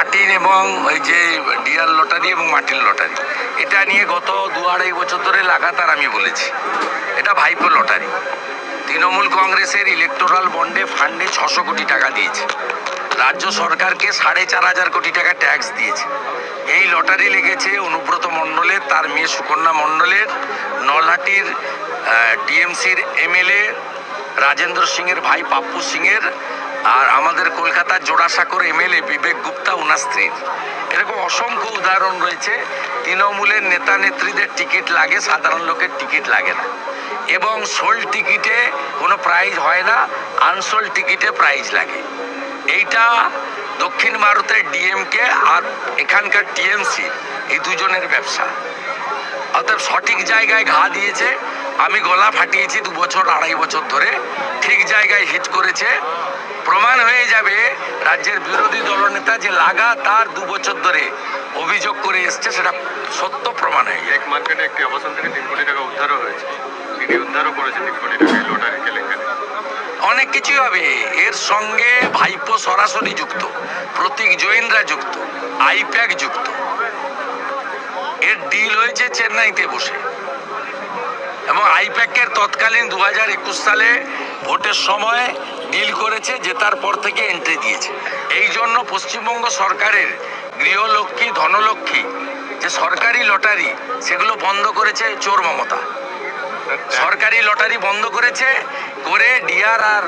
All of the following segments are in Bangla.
মার্টিন এবং ওই যে ডিয়ার লটারি এবং মার্টিন লটারি। এটা নিয়ে গত দু আড়াই বছর ধরে লাগাতার আমি বলেছি। এটা ভাইপো লটারি। তৃণমূল কংগ্রেসের ইলেকটোরাল বন্ডে ফান্ডে ছশো কোটি টাকা দিয়েছে। রাজ্য সরকারকে সাড়ে চার হাজার কোটি টাকা ট্যাক্স দিয়েছে। এই লটারি লেগেছে অনুব্রত মণ্ডলের, তার মেয়ে সুকন্যা মণ্ডলের, নলহাটির টিএমসির এমএলএ, রাজেন্দ্র সিংয়ের ভাই পাপ্পু সিংয়ের আর আমাদের কলকাতার জোড়াসাঁকোর এমএলএ বিবেক গুপ্তা ওনার স্ত্রীর এরকম অসংখ্য উদাহরণ রয়েছে। তৃণমূলের নেতা নেত্রীদের টিকিট লাগে, সাধারণ লোকের টিকিট লাগে না। এবং সোল টিকিটে কোনো প্রাইজ হয় না, আনসোল টিকিটে প্রাইজ লাগে। এইটা দক্ষিণ ভারতের ডিএমকে আর এখানকার টিএমসি এই দুজনের ব্যবসা। অর্থাৎ সঠিক জায়গায় ঘা দিয়েছে। আমি গলা ফাটিয়েছি দু বছর আড়াই বছর ধরে। ঠিক জায়গায় হিট করেছে। প্রমাণ হয়ে যাবে রাজ্যের বিরোধী দলনেতা যে লাগাতার দু বছর ধরে অভিযোগ করে এসছে সেটা সত্য প্রমাণ হয়ে এক মার্কেটে একটি আবাসন থেকে তিন কোটি টাকা উদ্ধারও হয়েছে। ইডি উদ্ধারও করেছে তিন কোটি টাকা লটারি কেলেঙ্কারি অনেক কিছুই হবে। এর সঙ্গে ভাইপো সরাসরি যুক্ত প্রতীক জৈনরা যুক্ত আইপ্যাক যুক্ত। এর ডিল হয়েছে চেন্নাইতে বসে। এবং আইপ্যাকের তৎকালীন দু হাজার একুশ সালে ভোটের সময় ডিল করেছে জেতার পর থেকে এন্ট্রি দিয়েছে। এই জন্য পশ্চিমবঙ্গ সরকারের গৃহলক্ষ্মী, ধনলক্ষ্মী, যে সরকারি লটারি, সেগুলো বন্ধ করেছে চোর মমতা। সরকারি লটারি বন্ধ করেছে, করে ডিআর আর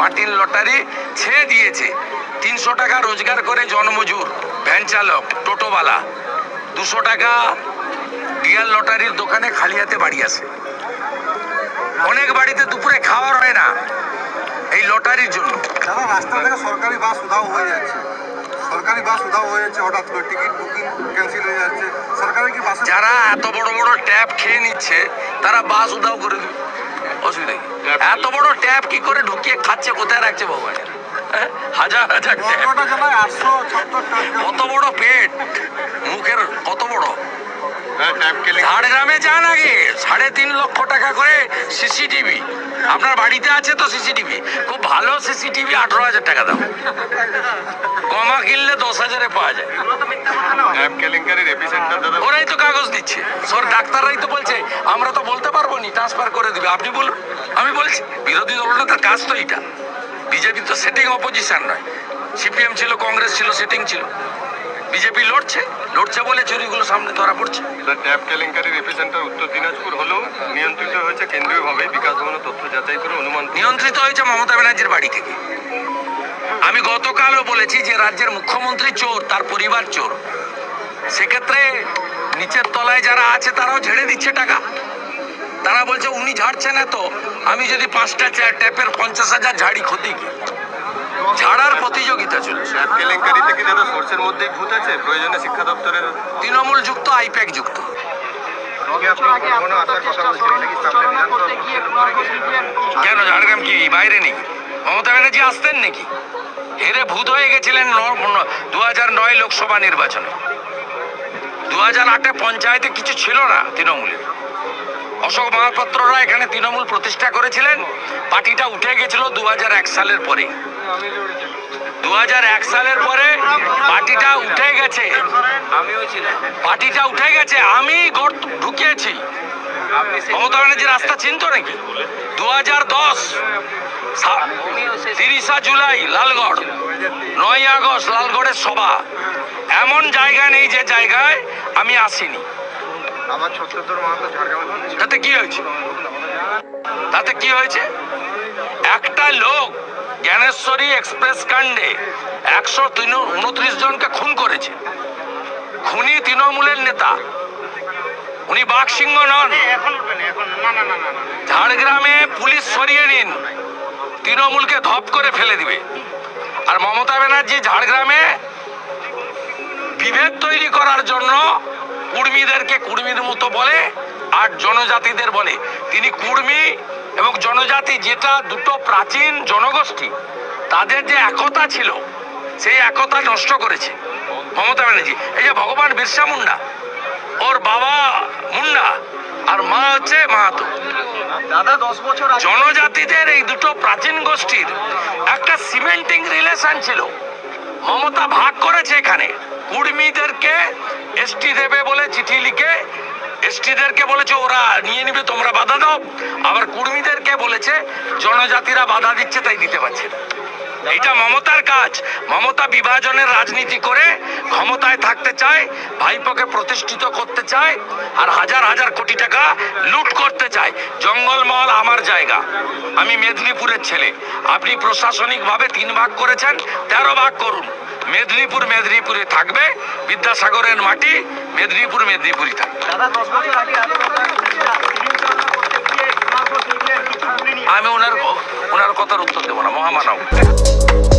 মার্টিন লটারি ছেড়ে দিয়েছে। তিনশো টাকা রোজগার করে জনমজুর, ভ্যান চালক, টোটোওয়ালা। দুশো টাকা ডিআর লটারির দোকানে খালি হাতে বাড়ি আসে। অনেক বাড়িতে দুপুরে খাওয়ার হয় না। এই লটারির জন্য। দাদা রাস্তা থেকে সরকারি বাস উধাও হয়ে যাচ্ছে। সরকারি বাস উধাও হয়ে যাচ্ছে হঠাৎ করে টিকিট বুকিং ক্যান্সেল হয়ে যাচ্ছে। সরকারি কি বাসে যারা এত বড় বড় ট্যাপ খেয়ে নিচ্ছে তারা বাস উদাও করে দিবে। অসুবিধা কি? এত বড় ট্যাপ কি করে ঢুকিয়ে খাচ্ছে কোথায় রাখছে ভগবান? হ্যাঁ? হাজার হাজার ট্যাপ কত বড় পেট? মুখের কত বড় হ্যাঁ ট্যাপ কেলেঙ্কারি ঝাড়গ্রামে যান আগে। সাড়ে তিন লক্ষ টাকা করে সিসিটিভি। আপনার বাড়িতে আছে তো সিসিটিভি। খুব ভালো সিসিটিভি আঠারো হাজার টাকা দাম। কমা কিনলে দশ হাজারে পাওয়া যায়। ওরাই তো কাগজ দিচ্ছে। সর ডাক্তাররাই তো বলছে আমরা তো বলতে পারব নি ট্রান্সফার করে দিবে। আপনি বলুন আমি বলছি বিরোধী দলনেতার কাজ তো এটা বিজেপি তো সেটিং অপোজিশন নয়। সিপিএম ছিল কংগ্রেস ছিল সেটিং ছিল। বিজেপি লড়ছে লড়ছে বলে চুরিগুলো সামনে ধরা পড়ছে। ট্যাপ কেলেঙ্কারি এপিসেন্টার উত্তর দিনাজপুর হলেও নিয়ন্ত্রিত হয়েছে কেন্দ্রীয়ভাবে। বিকাশ ভবনের তথ্য যাচাই করে অনুমান নিয়ন্ত্রিত হয়েছে মমতা ব্যানার্জির বাড়ি থেকে। আমি গতকালও বলেছি যে রাজ্যের মুখ্যমন্ত্রী চোর তার পরিবার চোর। সেক্ষেত্রে নিচের তলায় যারা আছে তারাও ঝেড়ে দিচ্ছে টাকা। তারা বলছে উনি ঝাড়ছেন এত। আমি যদি পাঁচটা ট্যাপের পঞ্চাশ হাজার ঝাড়ি ক্ষতি কি? প্রতিযোগিতা চলছে ট্যাপ কেলেঙ্কারিতে কি দাদা সোর্সের মধ্যেই ভূত আছে? প্রয়োজনে শিক্ষা দপ্তরের তৃণমূল যুক্ত আইপ্যাক যুক্ত। কেন ঝাড়গ্রাম কি? বাইরে নেই মমতা ব্যানার্জি আসতেন নাকি? হেরে ভূত হয়ে গেছিলেন দু হাজার নয় লোকসভা নির্বাচনে। দু হাজার আটে পঞ্চায়েতে কিছু ছিল না তৃণমূলের। অশোক মহাপাত্ররা এখানে তৃণমূল প্রতিষ্ঠা করেছিলেন। পার্টিটা উঠে গেছিল দু হাজার এক সালের পরে। দু এক সালের পরে পার্টিটা উঠে গেছে। পার্টিটা উঠে গেছে আমি গর্ত ঢুকিয়েছি। মমতা ব্যানার্জি রাস্তা চিনত নাকি? দু হাজার দশ তিরিশা জুলাই লালগড়। নয় আগস্ট লালগড়ের সভা। এমন জায়গা নেই যে জায়গায় আমি আসিনি। তাতে কি হয়েছে? তাতে কি হয়েছে? একটা লোক জ্ঞানেশ্বরী এক্সপ্রেস কাণ্ডে একশো তিন উনত্রিশ জনকে খুন করেছে। খুনি তৃণমূলের নেতা। উনি বাঘ সিংহ নন। ঝাড়গ্রামে পুলিশ সরিয়ে নিন। তৃণমূলকে ধপ করে ফেলে দিবে। আর মমতা ব্যানার্জি ঝাড়গ্রামে বিভেদ তৈরি করার জন্য কুর্মীদেরকে কুর্মীর মতো বলে আর জনজাতিদের বলে। তিনি কুর্মী জনজাতি যেটা দুটো প্রাচীন জনগোষ্ঠী তাদের যে একতা ছিল সেই একতা নষ্ট করেছে। মমতা ব্যানার্জি এই যে ভগবান বিরসা মুন্ডা ওর বাবা মুন্ডা আর মা হচ্ছে মাহাতো। দাদা দশ বছর জনজাতিদের এই দুটো প্রাচীন গোষ্ঠীর একটা সিমেন্টিং রিলেশন ছিল। মমতা ভাগ করেছে এখানে। কুর্মীদেরকে এসটি দেবে বলে চিঠি লিখে এসটিদেরকে বলেছে, ওরা নিয়ে নিবে, তোমরা বাধা দাও। আবার কুর্মীদেরকে বলেছে, জনজাতিরা বাধা দিচ্ছে, তাই দিতে পারছে না। এটা মমতার কাজ। মমতা বিভাজনের রাজনীতি করে ক্ষমতায় থাকতে চায়, ভাইপোকে প্রতিষ্ঠিত করতে চায় আর হাজার হাজার কোটি টাকা লুট করতে চায়। জঙ্গলমহল আমার জায়গা। আমি মেদিনীপুরের ছেলে। আপনি প্রশাসনিকভাবে তিন ভাগ করেছেন, তেরো ভাগ করুন। মেদিনীপুর মেদিনীপুরে থাকবে, বিদ্যাসাগরের মাটি মেদিনীপুর মেদিনীপুরই থাকবে। আমি ওনার ওনার কথার উত্তর দেবো না মহামানব।